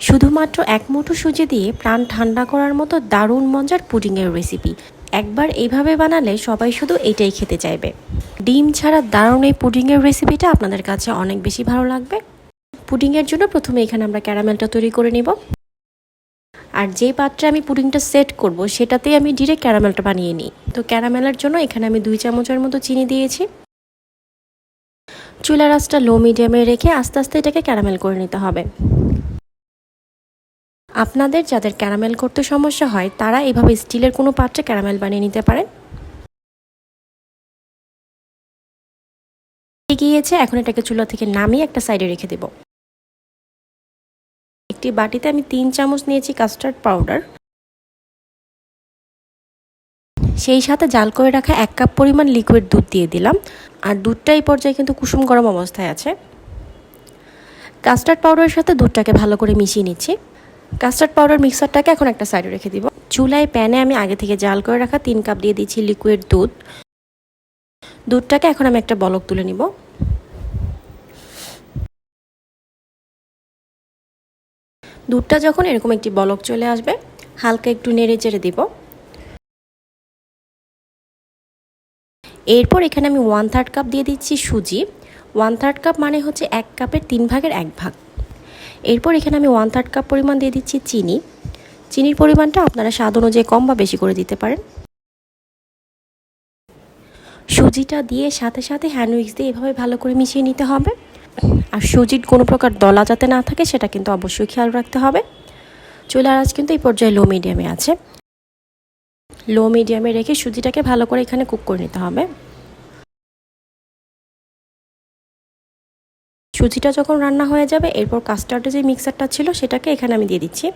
শুধুমাত্র এক মুঠো সুজি দিয়ে প্রাণ ঠান্ডা করার মতো দারুণ মজার পুডিংয়ের রেসিপি একবার এইভাবে বানালে সবাই শুধু এটাই খেতে চাইবে। ডিম ছাড়া দারুণ এই পুডিংয়ের রেসিপিটা আপনাদের কাছে অনেক বেশি ভালো লাগবে। পুডিংয়ের জন্য প্রথমে এখানে আমরা ক্যারামেলটা তৈরি করে নিব। আর যে পাত্রে আমি পুডিংটা সেট করব, সেটাতেই আমি ডিরেক্ট ক্যারামেলটা বানিয়ে নিই। তো ক্যারামেলের জন্য এখানে আমি দুই চামচের মতো চিনি দিয়েছি। চুলা রাসটা লো মিডিয়ামে রেখে আস্তে আস্তে এটাকে ক্যারামেল করে নিতে হবে। আপনাদের যাদের ক্যারামেল করতে সমস্যা হয়, তারা এভাবে স্টিলের কোনো পাত্রে ক্যারামেল বানিয়ে নিতে পারেন। গিয়েছে এখন এটাকে চুলা থেকে নামিয়ে একটা সাইডে রেখে দেব। একটি বাটিতে আমি তিন চামচ নিয়েছি কাস্টার্ড পাউডার। সেই সাথে জাল করে রাখা এক কাপ পরিমাণ লিকুইড দুধ দিয়ে দিলাম। আর দুধটা এই পর্যায়ে কিন্তু কুসুম গরম অবস্থায় আছে। কাস্টার্ড পাউডারের সাথে দুধটাকে ভালো করে মিশিয়ে নিচ্ছি। কাস্টার্ড পাউডার মিক্সারটাকে এখন একটা সাইডে রেখে দিব। চুলায় প্যানে আমি আগে থেকে জাল করে রাখা তিন কাপ দিয়ে দিচ্ছি লিকুইড দুধ। দুধটাকে এখন আমি একটা বলক তুলে নিব। দুধটা যখন এরকম একটি বলক চলে আসবে, হালকা একটু নেড়ে চেড়ে দিব। এরপর এখানে আমি ওয়ান থার্ড কাপ দিয়ে দিচ্ছি সুজি। ওয়ান থার্ড কাপ মানে হচ্ছে এক কাপের তিন ভাগের এক ভাগ। এরপর এখানে আমি ওয়ান থার্ড কাপ পরিমাণ দিয়ে দিচ্ছি চিনি। চিনির পরিমাণটা আপনারা স্বাদ অনুযায়ী কম বা বেশি করে দিতে পারেন। সুজিটা দিয়ে সাথে সাথে হ্যান্ড উইক্স দিয়ে এভাবে ভালো করে মিশিয়ে নিতে হবে। আর সুজির কোনো প্রকার দলা যাতে না থাকে, সেটা কিন্তু অবশ্যই খেয়াল রাখতে হবে। চুলার আজ কিন্তু এই পর্যায়ে লো মিডিয়ামে আছে। লো মিডিয়ামে রেখে সুজিটাকে ভালো করে এখানে কুক করে নিতে হবে। সুজিটা যখন রান্না হয়ে যাবে, এরপর কাস্টার্ডের যে মিক্সারটা ছিল, সেটাকে এখানে আমি দিয়ে দিচ্ছি।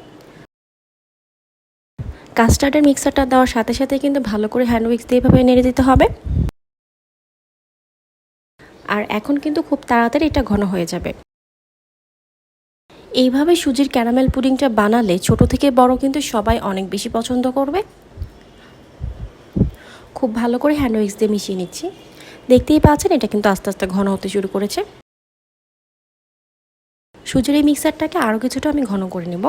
কাস্টার্ডের মিক্সারটা দেওয়ার সাথে সাথে কিন্তু ভালো করে হ্যান্ড উইক্স দিয়ে এভাবে নেড়ে দিতে হবে। আর এখন কিন্তু খুব তাড়াতাড়ি এটা ঘন হয়ে যাবে। এইভাবে সুজির ক্যারামেল পুডিংটা বানালে ছোট থেকে বড় কিন্তু সবাই অনেক বেশি পছন্দ করবে। খুব ভালো করে হ্যান্ড উইক্স দিয়ে মিশিয়ে নিচ্ছি। দেখতেই পাচ্ছেন, এটা কিন্তু আস্তে আস্তে ঘন হতে শুরু করেছে। সুজির এই মিক্সারটাকে আরও কিছুটা আমি ঘন করে নেব।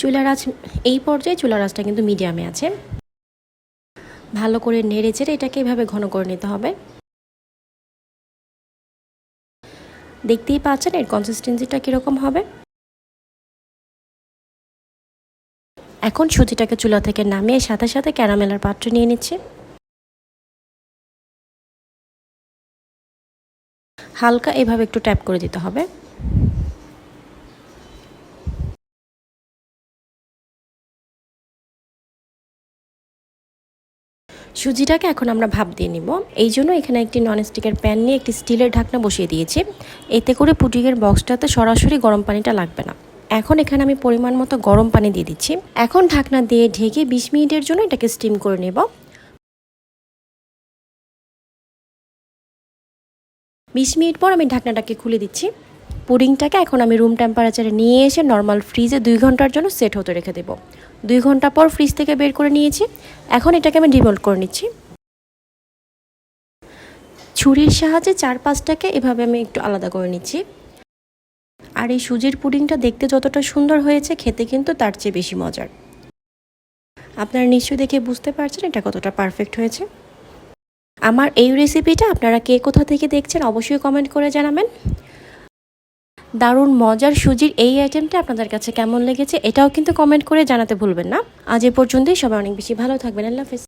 চুলার আঁচ এই পর্যায়ে চুলার আঁচটা কিন্তু মিডিয়ামে আছে। ভালো করে নেড়ে চেড়ে এটাকে এভাবে ঘন করে নিতে হবে। দেখতেই পাচ্ছেন এর কনসিস্টেন্সিটা কীরকম হবে। এখন সুজিটাকে চুলা থেকে নামিয়ে সাথে সাথে ক্যারামেলার পাত্র নিয়ে নিচ্ছি। হালকা এভাবে একটু ট্যাপ করে দিতে হবে। সুজিটাকে এখন আমরা ভাপ দিয়ে নিব। এই জন্য এখানে একটি ননস্টিকের প্যান নিয়ে একটি স্টিলের ঢাকনা বসিয়ে দিয়েছি। এতে করে পুডিংয়ের বক্সটাতে সরাসরি গরম পানিটা লাগবে না। এখন এখানে আমি পরিমাণ মতো গরম পানি দিয়ে দিচ্ছি। এখন ঢাকনা দিয়ে ঢেকে বিশ মিনিটের জন্য এটাকে স্টিম করে নেব। বিশ মিনিট পর আমি ঢাকনাটাকে খুলে দিচ্ছি। পুডিংটাকে এখন আমি রুম টেম্পারেচারে নিয়ে এসে নর্মাল ফ্রিজে দুই ঘণ্টার জন্য সেট হতে রেখে দেবো। দুই ঘণ্টা পর ফ্রিজ থেকে বের করে নিয়েছি। এখন এটাকে আমি ডিমোল্ড করে নিচ্ছি। ছুরির সাহায্যে চার পাঁচটাকে এভাবে আমি একটু আলাদা করে নিচ্ছি। আর এই সুজির পুডিংটা দেখতে যতটা সুন্দর হয়েছে, খেতে কিন্তু তার চেয়ে বেশি মজার। আপনারা নিশ্চয়ই দেখে বুঝতে পারছেন এটা কতটা পারফেক্ট হয়েছে। আমার এই রেসিপিটা আপনারা কে কোথা থেকে দেখছেন অবশ্যই কমেন্ট করে জানাবেন। দারুণ মজার সুজির এই আইটেমটা আপনাদের কাছে কেমন লেগেছে এটাও কিন্তু কমেন্ট করে জানাতে ভুলবেন না। আজ এ পর্যন্তই, সবাই অনেক বেশি ভালো থাকবেন। আল্লাহ হাফেজ।